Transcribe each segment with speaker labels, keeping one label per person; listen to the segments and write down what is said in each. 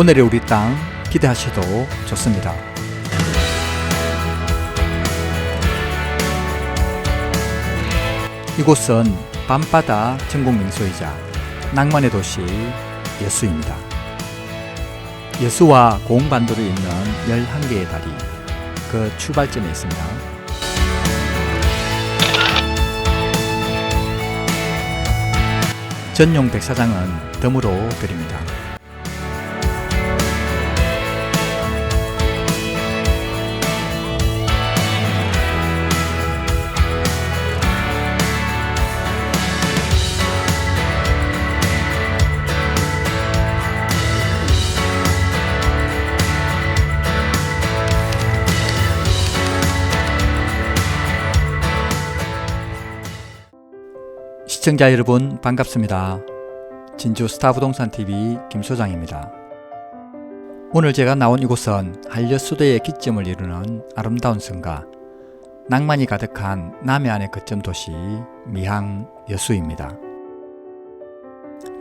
Speaker 1: 오늘의 우리 땅 기대하셔도 좋습니다. 이곳은 밤바다 전국 명소이자 낭만의 도시 여수입니다. 여수와 고흥반도를 잇는 11개의 다리, 그 출발점에 있습니다. 전용 백사장은 덤으로 드립니다. 시청자 여러분 반갑습니다. 진주 스타부동산TV 김소장입니다. 오늘 제가 나온 이곳은 한려수도의 기점을 이루는 아름다운 성가 낭만이 가득한 남해안의 거점 도시 미항 여수입니다.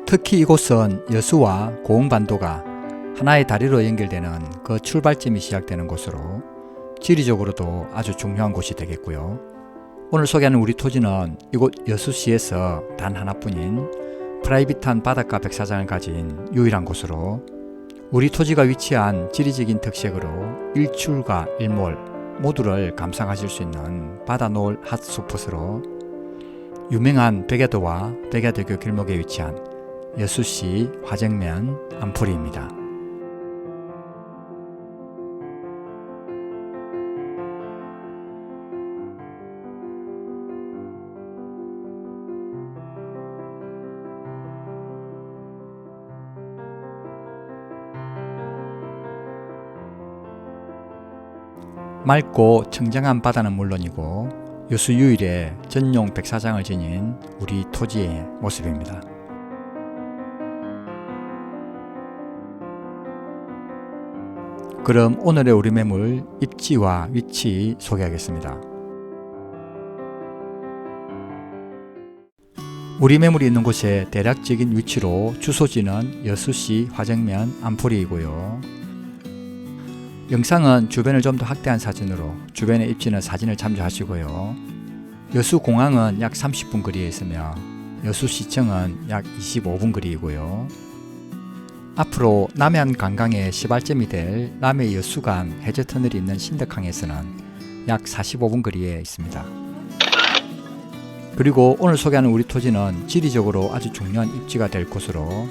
Speaker 1: 특히 이곳은 여수와 고흥반도가 하나의 다리로 연결되는 그 출발점이 시작되는 곳으로 지리적으로도 아주 중요한 곳이 되겠고요. 오늘 소개하는 우리 토지는 이곳 여수시에서 단 하나뿐인 프라이빗한 바닷가 백사장을 가진 유일한 곳으로 우리 토지가 위치한 지리적인 특색으로 일출과 일몰 모두를 감상하실 수 있는 바다 노을 핫스폿으로 유명한 백야도와 백야대교 길목에 위치한 여수시 화정면 안풀이입니다. 맑고 청정한 바다는 물론이고 여수 유일의 전용 백사장을 지닌 우리 토지의 모습입니다. 그럼 오늘의 우리 매물 입지와 위치 소개하겠습니다. 우리 매물이 있는 곳의 대략적인 위치로 주소지는 여수시 화정면 안풀이이고요. 영상은 주변을 좀 더 확대한 사진으로 주변의 입지는 사진을 참조하시고요. 여수공항은 약 30분 거리에 있으며 여수시청은 약 25분 거리이고요. 앞으로 남해안 관광의 시발점이 될 남해 여수간 해저터널이 있는 신덕항에서는 약 45분 거리에 있습니다. 그리고 오늘 소개하는 우리 토지는 지리적으로 아주 중요한 입지가 될 곳으로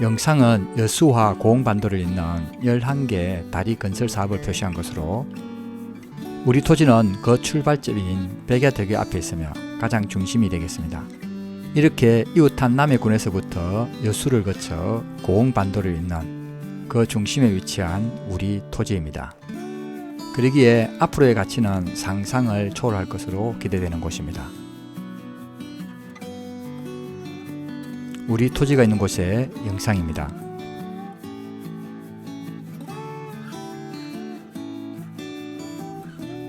Speaker 1: 영상은 여수와 고흥반도를 잇는 11개 다리 건설 사업을 표시한 것으로 우리 토지는 그 출발점인 백야대교 앞에 있으며 가장 중심이 되겠습니다. 이렇게 이웃한 남해군에서부터 여수를 거쳐 고흥반도를 잇는 그 중심에 위치한 우리 토지입니다. 그러기에 앞으로의 가치는 상상을 초월할 것으로 기대되는 곳입니다. 우리 토지가 있는 곳의 영상입니다.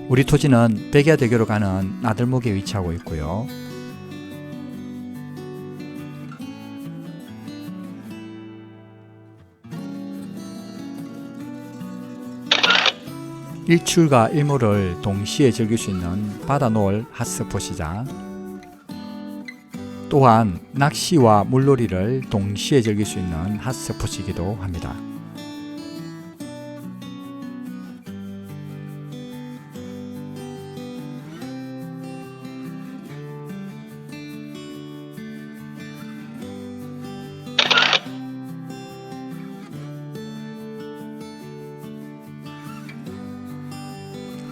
Speaker 1: 우리 토지는 백야 대교로 가는 나들목에 위치하고 있고요. 일출과 일몰을 동시에 즐길 수 있는 바다 노을 핫스포시자 또한 낚시와 물놀이를 동시에 즐길 수 있는 핫스포시기도 합니다.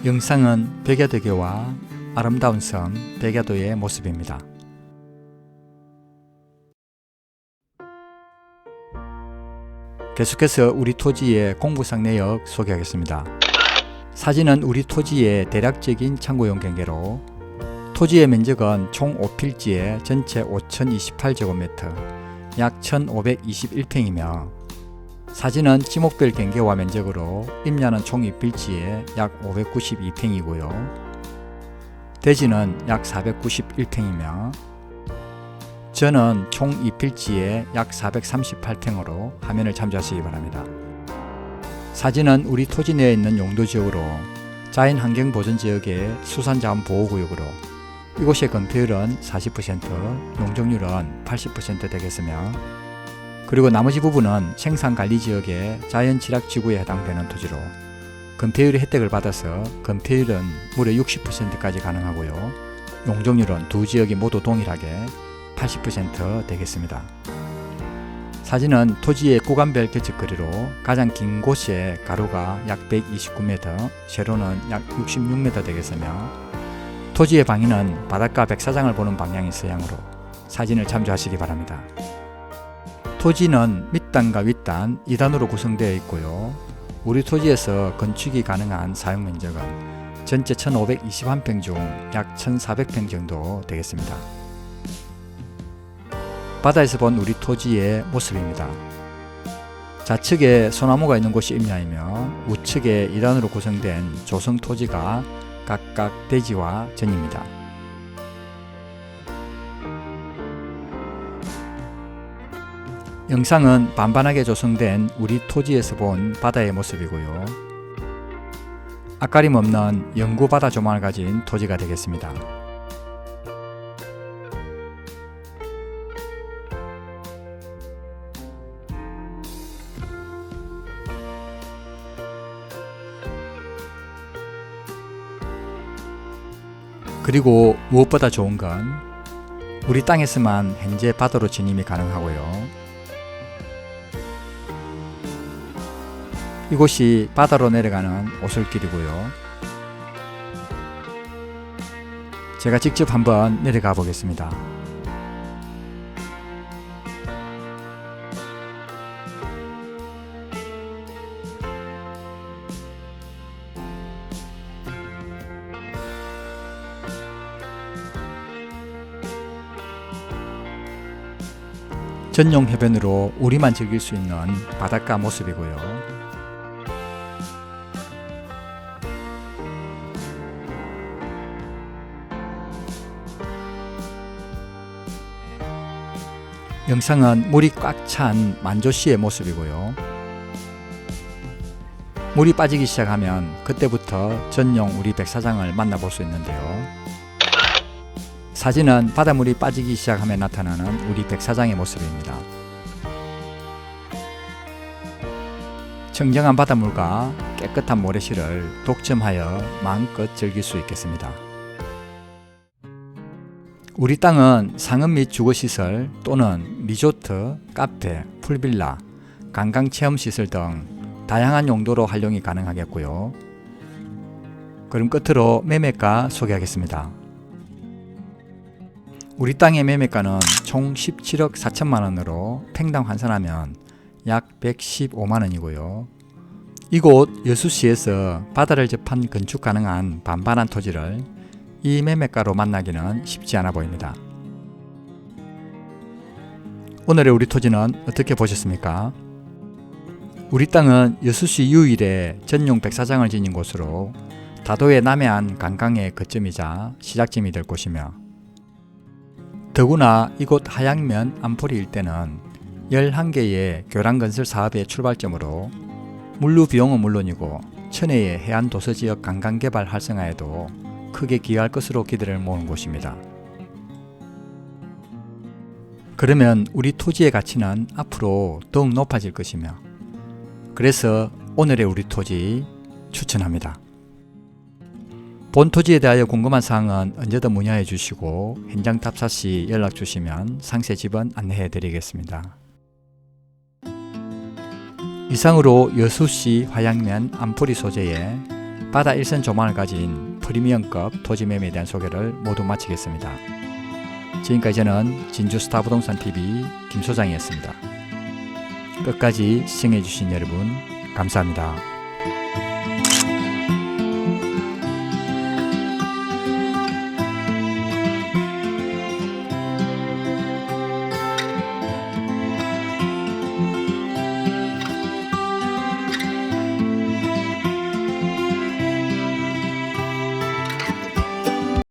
Speaker 1: 영상은 백야대교와 아름다운 섬 백야도의 모습입니다. 계속해서 우리 토지의 공부상 내역 소개하겠습니다. 사진은 우리 토지의 대략적인 참고용 경계로 토지의 면적은 총 5필지에 전체 5028제곱미터 약 1521평이며 사진은 지목별 경계와 면적으로 임야는 총 2필지에 약 592평이고요. 대지는 약 491평이며 저는 총 2필지에 약 438평으로 화면을 참조하시기 바랍니다. 사진은 우리 토지 내에 있는 용도 지역으로 자연 환경 보전 지역의 수산자원 보호구역으로 이곳의 건폐율은 40%, 용적률은 80% 되겠으며 그리고 나머지 부분은 생산관리 지역의 자연취락지구에 해당되는 토지로 건폐율의 혜택을 받아서 건폐율은 무려 60%까지 가능하고요. 용적률은 두 지역이 모두 동일하게 80% 되겠습니다. 사진은 토지의 구간별 개측거리로 가장 긴 곳의 가로가 약 129m, 세로는 약 66m 되겠으며 토지의 방위는 바닷가 백사장을 보는 방향이 서양으로 사진을 참조하시기 바랍니다. 토지는 밑단과 윗단 2단으로 구성되어 있고요. 우리 토지에서 건축이 가능한 사용 면적은 전체 1521평 중 약 1400평 정도 되겠습니다. 바다에서 본 우리 토지의 모습입니다. 좌측에 소나무가 있는 곳이 임야이며 우측에 2단으로 구성된 조성 토지가 각각 대지와 전입니다. 영상은 반반하게 조성된 우리 토지에서 본 바다의 모습이고요. 앞가림 없는 영구 바다 조망을 가진 토지가 되겠습니다. 그리고 무엇보다 좋은 건 우리 땅에서만 현재 바다로 진입이 가능하고요. 이곳이 바다로 내려가는 오솔길이고요. 제가 직접 한번 내려가 보겠습니다. 전용 해변으로 우리만 즐길 수 있는 바닷가 모습이고요. 영상은 물이 꽉 찬 만조시의 모습이고요. 물이 빠지기 시작하면 그때부터 전용 우리 백사장을 만나볼 수 있는데요. 사진은 바닷물이 빠지기 시작하면 나타나는 우리 백사장의 모습입니다. 청정한 바닷물과 깨끗한 모래시를 독점하여 마음껏 즐길 수 있겠습니다. 우리 땅은 상업 및 주거시설 또는 리조트, 카페, 풀빌라, 관광체험시설 등 다양한 용도로 활용이 가능하겠고요. 그럼 끝으로 매매가 소개하겠습니다. 우리 땅의 매매가는 총 17억 4천만 원으로 팽당 환산하면 약 115만 원이고요. 이곳 여수시에서 바다를 접한 건축 가능한 반반한 토지를 이 매매가로 만나기는 쉽지 않아 보입니다. 오늘의 우리 토지는 어떻게 보셨습니까? 우리 땅은 여수시 유일의 전용 백사장을 지닌 곳으로 다도의 남해안 관광의 거점이자 시작점이 될 곳이며 더구나 이곳 하양면 안포리 일대는 11개의 교량 건설 사업의 출발점으로 물류 비용은 물론이고 천혜의 해안 도서 지역 관광 개발 활성화에도 크게 기여할 것으로 기대를 모은 곳입니다. 그러면 우리 토지의 가치는 앞으로 더욱 높아질 것이며 그래서 오늘의 우리 토지 추천합니다. 본 토지에 대하여 궁금한 사항은 언제든 문의해 주시고 현장 탑사 시 연락 주시면 상세 집은 안내해 드리겠습니다. 이상으로 여수시 화양면 안포리 소재의 바다 일선 조망을 가진 프리미엄급 토지 매매에 대한 소개를 모두 마치겠습니다. 지금까지 저는 진주 스타 부동산 TV 김 소장이었습니다. 끝까지 시청해 주신 여러분 감사합니다.